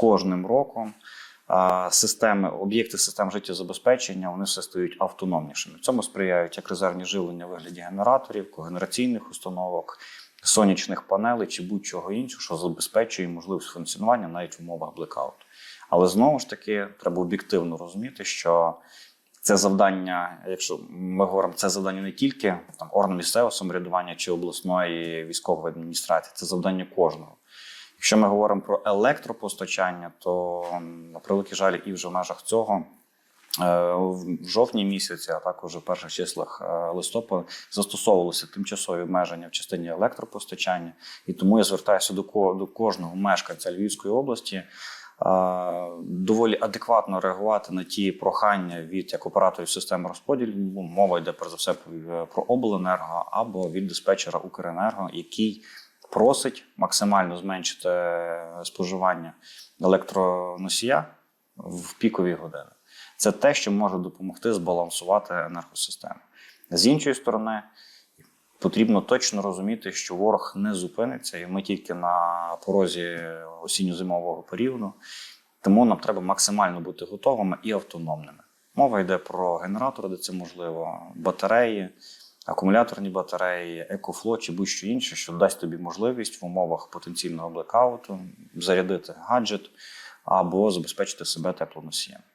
кожним роком системи, об'єкти систем життєзабезпечення вони все стають автономнішими. Цьому сприяють як резервні живлення в вигляді генераторів, когенераційних установок, сонячних панелей чи будь-чого іншого, що забезпечує можливість функціонування навіть в умовах блекауту. Але знову ж таки треба об'єктивно розуміти, що це завдання, якщо ми говоримо, це завдання не тільки там органу місцевого самоврядування чи обласної військової адміністрації, це завдання кожного. Якщо ми говоримо про електропостачання, то на превеликий жаль, і вже в межах цього. е, В жовтні місяці, а також в перших числах е, листопада, застосовувалися тимчасові обмеження в частині електропостачання, і тому я звертаюся до до кожного мешканця Львівської області е, доволі адекватно реагувати на ті прохання від як операторів системи розподілу. Мова йде перш за все про обленерго або від диспетчера Укренерго, який просить максимально зменшити споживання електроносія в пікові години. Це те, що може допомогти збалансувати енергосистему. З іншої сторони, потрібно точно розуміти, що ворог не зупиниться, і ми тільки на порозі осінньо-зимового періоду. Тому нам треба максимально бути готовими і автономними. Мова йде про генератори, де це можливо, батареї, акумуляторні батареї, екофло чи будь-що інше, що дасть тобі можливість в умовах потенційного блекауту зарядити гаджет або забезпечити себе теплоносієм.